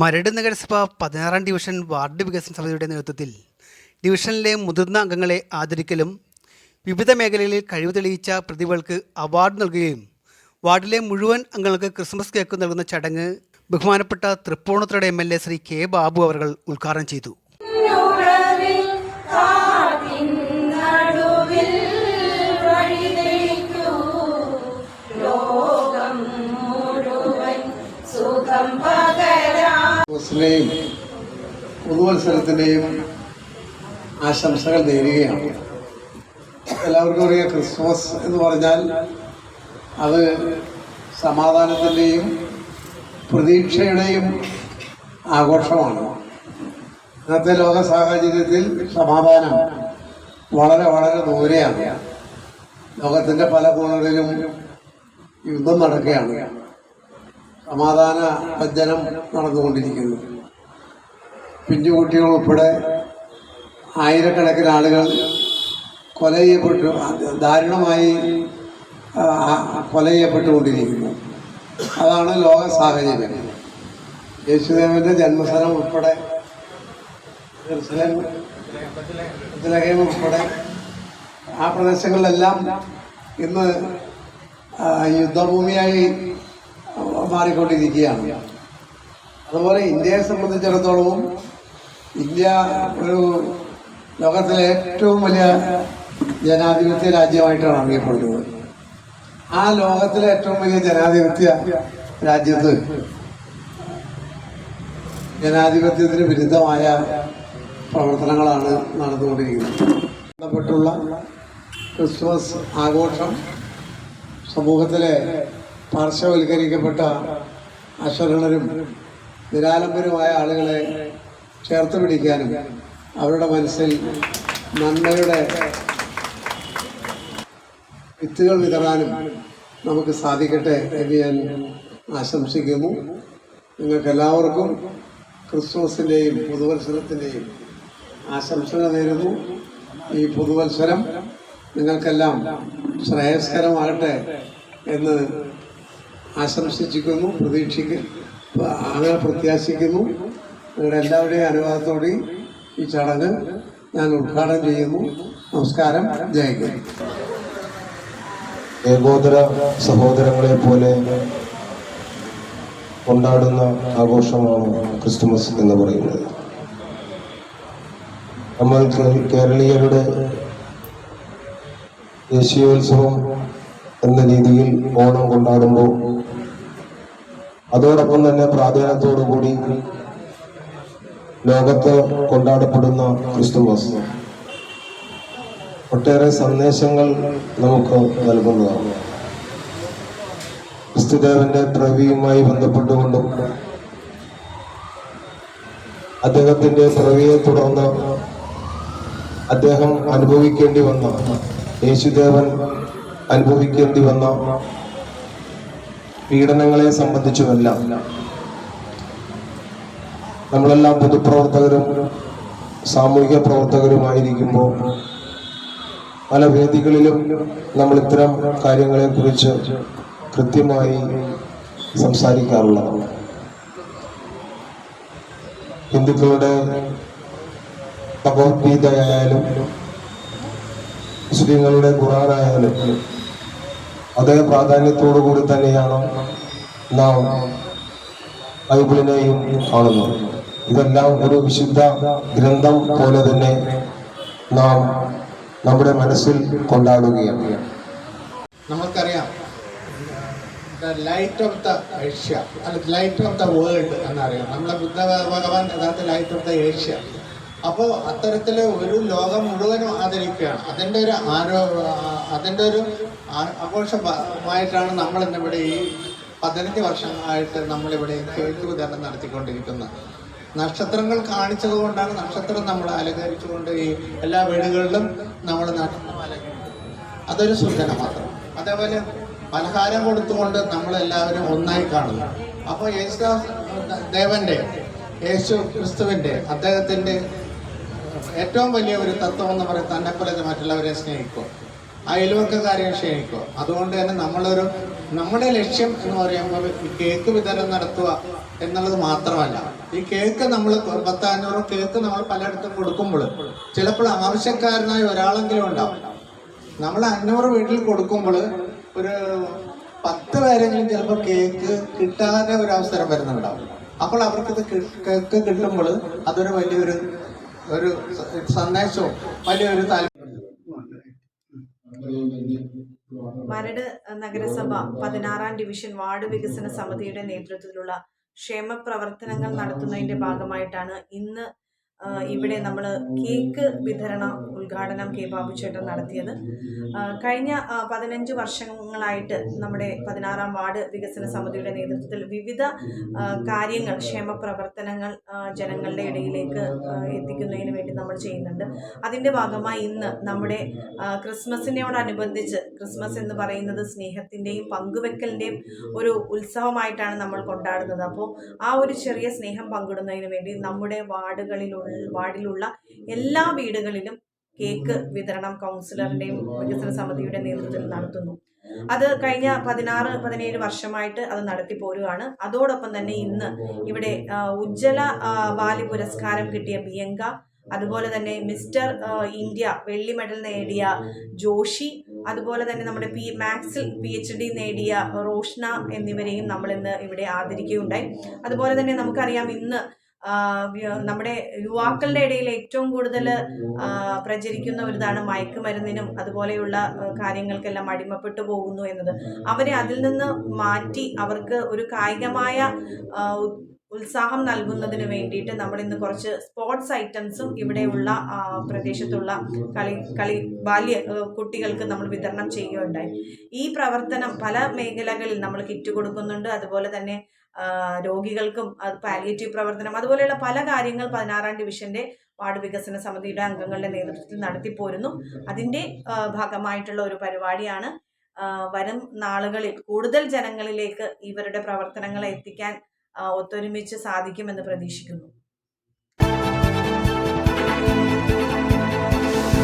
മരട് നഗരസഭ പതിനാറാം division ward വികസന സമിതിയുടെ നേതൃത്വത്തിൽ ഡിവിഷനിലെ മുതിർന്ന അംഗങ്ങളെ ആദരിക്കലും വിവിധ മേഖലകളിൽ കഴിവ് തെളിയിച്ച പ്രതിഭകൾക്ക് അവാർഡ് നൽകുകയും വാർഡിലെ മുഴുവൻ അംഗങ്ങൾക്ക് ക്രിസ്മസ് കേക്ക് നൽകുന്ന ചടങ്ങ് ബഹുമാനപ്പെട്ട തൃപ്പൂണിത്തുറയുടെ M L A Shri K Babu അവർ ഉദ്ഘാടനം ചെയ്തു. ഉണവിൽ കാട്ടിൻ പുതുവത്സരത്തിന്റെയും ആശംസകൾ നേരുകയാണ്. എല്ലാവർക്കും അറിയാം ക്രിസ്മസ് എന്ന് പറഞ്ഞാൽ അത് സമാധാനത്തിന്റെയും പ്രതീക്ഷയുടെയും ആഘോഷമാണ്. ഇന്നത്തെ ലോക സാഹചര്യത്തിൽ സമാധാനം വളരെ വളരെ ദൂരെയാണ്. ലോകത്തിന്റെ പല കോണുകളിലും യുദ്ധം നടക്കുകയാണ്. സമാധാന ഭജനം നടന്നുകൊണ്ടിരിക്കുന്നു. പിഞ്ചുകുട്ടികൾ ഉൾപ്പെടെ ആയിരക്കണക്കിന് ആളുകൾ കൊല ചെയ്യപ്പെട്ടു ദാരുണമായി കൊല ചെയ്യപ്പെട്ടുകൊണ്ടിരിക്കുന്നു. അതാണ് ലോക സാഹചര്യം. യേശുദേവന്റെ ജന്മസ്ഥലം ഉൾപ്പെടെ ജെറുസലേം, ഉൾപ്പെടെ ആ പ്രദേശങ്ങളിലെല്ലാം ഇന്ന് യുദ്ധഭൂമിയായി മാറിക്കൊണ്ടിരിക്കുകയാണ്. അതുപോലെ ഇന്ത്യയെ സംബന്ധിച്ചിടത്തോളവും ഇന്ത്യ ഒരു ലോകത്തിലെ ഏറ്റവും വലിയ ജനാധിപത്യ രാജ്യമായിട്ടാണ് അറിയപ്പെടുന്നത്. ആ ലോകത്തിലെ ഏറ്റവും വലിയ ജനാധിപത്യ രാജ്യത്ത് ജനാധിപത്യത്തിന് വിരുദ്ധമായ പ്രവർത്തനങ്ങളാണ് നടന്നുകൊണ്ടിരിക്കുന്നത്. ബന്ധപ്പെട്ടുള്ള ക്രിസ്മസ് ആഘോഷം സമൂഹത്തിലെ പാർശ്വവൽക്കരിക്കപ്പെട്ട അശരണരും നിരാലംബരുമായ ആളുകളെ ചേർത്ത് പിടിക്കാനും അവരുടെ മനസ്സിൽ നന്മയുടെ വിത്തുകൾ വിതറാനും നമുക്ക് സാധിക്കട്ടെ എന്ന് ഞാൻ ആശംസിക്കുന്നു. നിങ്ങൾക്ക് എല്ലാവർക്കും ക്രിസ്മസിന്റെയും പുതുവത്സരത്തിന്റെയും ആശംസകൾ നേരുന്നു. ഈ പുതുവത്സരം നിങ്ങൾക്കെല്ലാം ശ്രേയസ്കരമാകട്ടെ എന്ന് ആശംസിച്ചിരിക്കുന്നു പ്രതീക്ഷിക്കുന്നു അങ്ങനെ പ്രത്യാശിക്കുന്നു. നിങ്ങളുടെ എല്ലാവരുടെയും അനുവാദത്തോടെ ഈ ചടങ്ങ് ഞാൻ ഉദ്ഘാടനം ചെയ്യുന്നു. നമസ്കാരം. ജയിക്കുന്നു ഏകോദര സഹോദരങ്ങളെ പോലെ കൊണ്ടാടുന്ന ആഘോഷമാണ് ക്രിസ്തുമസ് എന്ന് പറയുന്നത്. നമ്മൾ കേരളീയരുടെ ദേശീയോത്സവം എന്ന രീതിയിൽ ഓണം കൊണ്ടാടുമ്പോൾ അതോടൊപ്പം തന്നെ പ്രാധാന്യത്തോടുകൂടി ലോകത്ത് കൊണ്ടാടപ്പെടുന്ന ക്രിസ്തുമസ് ഒട്ടേറെ സന്ദേശങ്ങൾ നമുക്ക് നൽകുന്നതാണ്. ക്രിസ്തുദേവന്റെ പ്രവിയുമായി ബന്ധപ്പെട്ടുകൊണ്ടും അദ്ദേഹത്തിന്റെ പ്രവിയെ തുടർന്ന് അദ്ദേഹം അനുഭവിക്കേണ്ടി വന്ന യേശുദേവൻ അനുഭവിക്കേണ്ടി വന്ന പീഡനങ്ങളെ സംബന്ധിച്ചുമെല്ലാം നമ്മളെല്ലാം പൊതുപ്രവർത്തകരും സാമൂഹിക പ്രവർത്തകരുമായിരിക്കുമ്പോൾ പല വേദികളിലും നമ്മൾ ഇത്തരം കാര്യങ്ങളെ കുറിച്ച് കൃത്യമായി സംസാരിക്കാറുള്ളതാണ്. ഹിന്ദുക്കളുടെ ഭഗവത്ഗീതയായാലും മുസ്ലിങ്ങളുടെ ഖുറാനായാലും അതേ പ്രാധാന്യത്തോടു കൂടി തന്നെയാണ് നാം ബൈബിളിനെയും കാണുന്നത്. ഇതെല്ലാം ഒരു വിശുദ്ധ ഗ്രന്ഥം പോലെ തന്നെ നാം നമ്മുടെ മനസ്സിൽ കൊണ്ടാടുകയാണ്. നമുക്കറിയാം ലൈറ്റ് ഓഫ് ദ ഏഷ്യ അല്ല ലൈറ്റ് ഓഫ് ദ വേൾഡ് എന്നറിയാം. നമ്മുടെ ബുദ്ധ ഭഗവാൻ യഥാർത്ഥ ലൈറ്റ് ഓഫ് ദ ഏഷ്യ അപ്പോൾ അത്തരത്തിൽ ഒരു ലോകം മുഴുവനും ആദരിക്കുകയാണ്. അതിന്റെ ഒരു ആരോ അതിന്റെ ഒരു ആഘോഷമായിട്ടാണ് നമ്മൾ ഇന്നിവിടെ ഈ പതിനഞ്ച് വർഷമായിട്ട് നമ്മളിവിടെ കേക്ക് വിതരണം നടത്തിക്കൊണ്ടിരിക്കുന്നത്. നക്ഷത്രങ്ങൾ കാണിച്ചത് കൊണ്ടാണ് നക്ഷത്രം നമ്മൾ അലങ്കരിച്ചുകൊണ്ട് ഈ എല്ലാ വീടുകളിലും നമ്മൾ നക്ഷത്രം അലങ്കരിക്കുന്നത് അതൊരു സൂചന മാത്രം. അതേപോലെ പലഹാരം കൊടുത്തുകൊണ്ട് നമ്മളെല്ലാവരും ഒന്നായി കാണുന്നു. അപ്പോൾ യേശു ദേവന്റെ യേശു ക്രിസ്തുവിന്റെ അദ്ദേഹത്തിന്റെ ഏറ്റവും വലിയ ഒരു തത്വം എന്ന് പറയുന്നത് പോലെ മറ്റുള്ളവരെ സ്നേഹിക്കുക അയൽവക്കക്കാരെ ക്ഷണിക്കുക. അതുകൊണ്ട് തന്നെ നമ്മളൊരു നമ്മുടെ ലക്ഷ്യം എന്ന് പറയുമ്പോൾ കേക്ക് വിതരണം നടത്തുക എന്നുള്ളത് മാത്രമല്ല. ഈ കേക്ക് നമ്മൾ പത്ത് അഞ്ഞൂറ് കേക്ക് നമ്മൾ പലയിടത്തും കൊടുക്കുമ്പോൾ ചിലപ്പോൾ ആവശ്യക്കാരനായ ഒരാളെങ്കിലും ഉണ്ടാവും. നമ്മൾ അഞ്ഞൂറ് വീട്ടിൽ കൊടുക്കുമ്പോൾ ഒരു പത്ത് പേരെങ്കിലും ചിലപ്പോൾ കേക്ക് കിട്ടാതെ ഒരു അവസരം വരുന്നുണ്ടാവും. അപ്പോൾ അവർക്കിത് കേക്ക് കിട്ടുമ്പോൾ അതൊരു വലിയൊരു ഒരു സന്ദേശവും വലിയൊരു താല്പര്യം മരട് നഗരസഭ പതിനാറാം ഡിവിഷൻ വാർഡ് വികസന സമിതിയുടെ നേതൃത്വത്തിലുള്ള ക്ഷേമ പ്രവർത്തനങ്ങൾ നടത്തുന്നതിന്റെ ഭാഗമായിട്ടാണ് ഇന്ന് ഇവിടെ നമ്മൾ കേക്ക് വിതരണ ഉദ്ഘാടനം കെ ബാബു ചേട്ടൻ നടത്തിയത് കഴിഞ്ഞ പതിനഞ്ച് വർഷങ്ങളായിട്ട് നമ്മുടെ പതിനാറാം വാർഡ് വികസന സമിതിയുടെ നേതൃത്വത്തിൽ വിവിധ കാര്യങ്ങൾ ക്ഷേമ പ്രവർത്തനങ്ങൾ ജനങ്ങളുടെ ഇടയിലേക്ക് എത്തിക്കുന്നതിന് വേണ്ടി നമ്മൾ ചെയ്യുന്നുണ്ട്. അതിന്റെ ഭാഗമായി ഇന്ന് നമ്മുടെ ക്രിസ്മസിനോടനുബന്ധിച്ച് ക്രിസ്മസ് എന്ന് പറയുന്നത് സ്നേഹത്തിന്റെയും പങ്കുവെക്കലിന്റെയും ഒരു ഉത്സവമായിട്ടാണ് നമ്മൾ കൊണ്ടാടുന്നത്. അപ്പോൾ ആ ഒരു ചെറിയ സ്നേഹം പങ്കിടുന്നതിന് വേണ്ടി നമ്മുടെ വാർഡുകളിലുള്ള വാർഡിലുള്ള എല്ലാ വീടുകളിലും കേക്ക് വിതരണം കൗൺസിലറിന്റെയും വികസന സമിതിയുടെ നേതൃത്വത്തിൽ നടത്തുന്നു. അത് കഴിഞ്ഞ പതിനാറ് പതിനേഴ് വർഷമായിട്ട് അത് നടത്തി പോരുകയാണ്. അതോടൊപ്പം തന്നെ ഇന്ന് ഇവിടെ ഉജ്ജ്വല ബാലി പുരസ്കാരം കിട്ടിയ ബിയങ്ക അതുപോലെ തന്നെ മിസ്റ്റർ ഇന്ത്യ വെള്ളി മെഡൽ നേടിയ ജോഷി അതുപോലെ തന്നെ നമ്മുടെ പി മാത്സിൽ പി എച്ച് ഡി നേടിയ റോഷ്ന എന്നിവരെയും നമ്മൾ ഇന്ന് ഇവിടെ ആദരിക്കുകയുണ്ടായി. അതുപോലെ തന്നെ നമുക്കറിയാം ഇന്ന് നമ്മുടെ യുവാക്കളുടെ ഇടയിൽ ഏറ്റവും കൂടുതൽ പ്രചരിക്കുന്ന ഒരു ഇതാണ് മയക്കുമരുന്നിനും അതുപോലെയുള്ള കാര്യങ്ങൾക്കെല്ലാം അടിമപ്പെട്ടു പോകുന്നു എന്നത്. അവരെ അതിൽ നിന്ന് മാറ്റി അവർക്ക് ഒരു കായികമായ ഉത്സാഹം നൽകുന്നതിന് വേണ്ടിയിട്ട് നമ്മൾ ഇന്ന് കുറച്ച് സ്പോർട്സ് ഐറ്റംസും ഇവിടെയുള്ള പ്രദേശത്തുള്ള കളി കളി ബാല്യ കുട്ടികൾക്ക് നമ്മൾ വിതരണം ചെയ്യുകയുണ്ടായി. ഈ പ്രവർത്തനം പല മേഖലകളിൽ നമ്മൾ കിറ്റ് കൊടുക്കുന്നുണ്ട്. അതുപോലെ തന്നെ രോഗികൾക്കും അത് പാലിയേറ്റീവ് പ്രവർത്തനം അതുപോലെയുള്ള പല കാര്യങ്ങൾ പതിനാറാം ഡിവിഷന്റെ വാർഡ് വികസന സമിതിയുടെ അംഗങ്ങളുടെ നേതൃത്വത്തിൽ നടത്തിപ്പോരുന്നു. അതിന്റെ ഭാഗമായിട്ടുള്ള ഒരു പരിപാടിയാണ് വരും നാളുകളിൽ കൂടുതൽ ജനങ്ങളിലേക്ക് ഇവരുടെ പ്രവർത്തനങ്ങളെ എത്തിക്കാൻ ഒത്തൊരുമിച്ച് സാധിക്കുമെന്ന് പ്രതീക്ഷിക്കുന്നു.